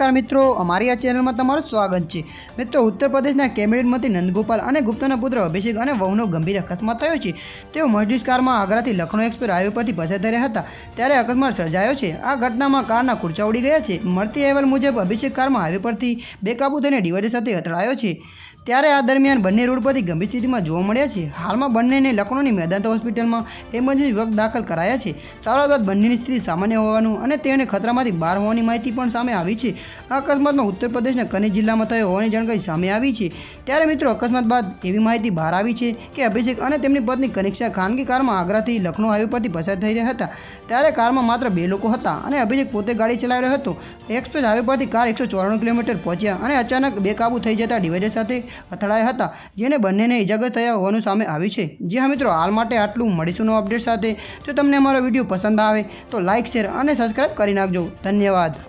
નમસ્કાર મિત્રો, અમારી આ ચેનલમાં તમારું સ્વાગત છે. મિત્રો ઉત્તર પ્રદેશના કેબિનેટ મંત્રી નંદગોપાલ અને ગુપ્તાના પુત્ર અભિષેક અને વહુનો ગંભીર અકસ્માત થયો છે. તેઓ મર્સિડીઝ કારમાં આગ્રાથી લખનૌ એક્સપ્રેસ હાઈવે પરથી પસાર થઈ રહ્યા હતા. ત્યારે અકસ્માત સર્જાયો છે. આ ઘટનામાં કારના ખુરચા ઉડી ગયા છે. મળતી અહેવાલ મુજબ, અભિષેક કારમાં હાઈવે પરથી બેકાબુ થઈને ડિવાઈડર સાથે અથડાયો છે. ત્યારે આ દરમિયાન બંને રોડ પરથી ગંભીર સ્થિતિમાં જોવા મળ્યા છે. હાલમાં બંનેને લખનૌની મેદાંતા હોસ્પિટલમાં એમરજન્સી વખત દાખલ કરાયા છે. સારવાર બાદ બંનેની સ્થિતિ સામાન્ય હોવાનું અને તેઓને ખતરામાંથી બહાર હોવાની માહિતી પણ સામે આવી છે. અકસ્માતમાં ઉત્તર પ્રદેશના કની જિલ્લામાં થયો હોવાની જાણકારી સામે આવી છે. ત્યારે મિત્રો, અકસ્માત બાદ એવી માહિતી બહાર આવી છે કે અભિષેક અને તેમની પત્ની કનિક્ષા ખાનગી કારમાં આગ્રાથી લખનૌ હાઈવે પરથી પસાર થઈ રહ્યા હતા. ત્યારે કારમાં માત્ર બે લોકો હતા અને અભિષેક પોતે ગાડી ચલાવી રહ્યો હતો. એક્સપ્રેસ હાઈવે પરથી કાર એકસો ચોરાણું કિલોમીટર પહોંચ્યા અને અચાનક બેકાબુ થઈ જતા ડિવાઈડર સાથે અથડાયા હતા, જેને બંનેને ઇજાગ્રસ્ત થયા હોવાનું સામે આવ્યું છે. જી હા મિત્રો, હાલ માટે આટલું. મળીશું અપડેટ સાથે. જો તમને અમારો વીડિયો પસંદ આવે તો લાઇક શેર અને સબસ્ક્રાઈબ કરી નાખજો. ધન્યવાદ.